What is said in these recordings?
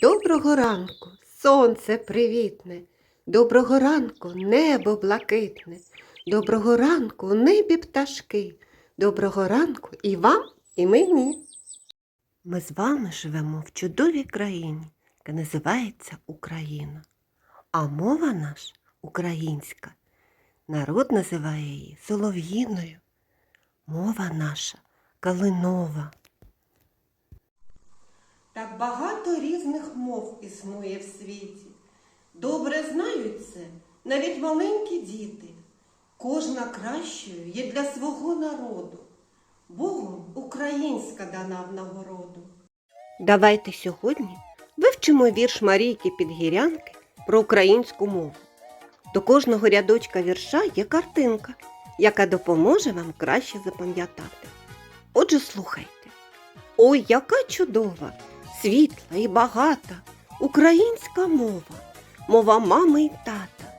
Доброго ранку, сонце привітне, доброго ранку, небо блакитне, доброго ранку, небі пташки, доброго ранку і вам, і мені. Ми з вами живемо в чудовій країні, яка називається Україна. А мова наша українська. Народ називає її солов'їною. Мова наша калинова. Багато різних мов існує в світі. Добре знають це навіть маленькі діти. Кожна кращою є для свого народу. Богом українська дана в нагороду. Давайте сьогодні вивчимо вірш Марійки Підгірянки про українську мову. До кожного рядочка вірша є картинка, яка допоможе вам краще запам'ятати. Отже, слухайте. Ой, яка чудова, світла і багата українська мова, мова мами й тата,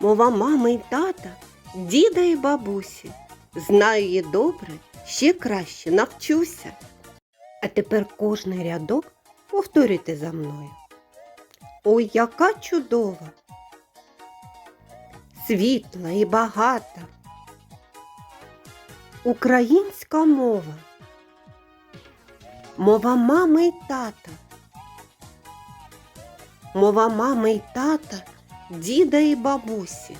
мова мами й тата, діда і бабусі. Знаю її добре, ще краще навчуся. А тепер кожний рядок повторюйте за мною. Ой, яка чудова, світла і багата. Українська мова. Мова мами й тата. Мова мами й тата, діда і бабусі.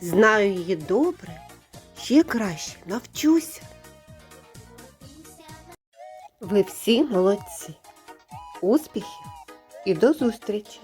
Знаю її добре, ще краще навчуся. Ви всі молодці. Успіхів і до зустрічі!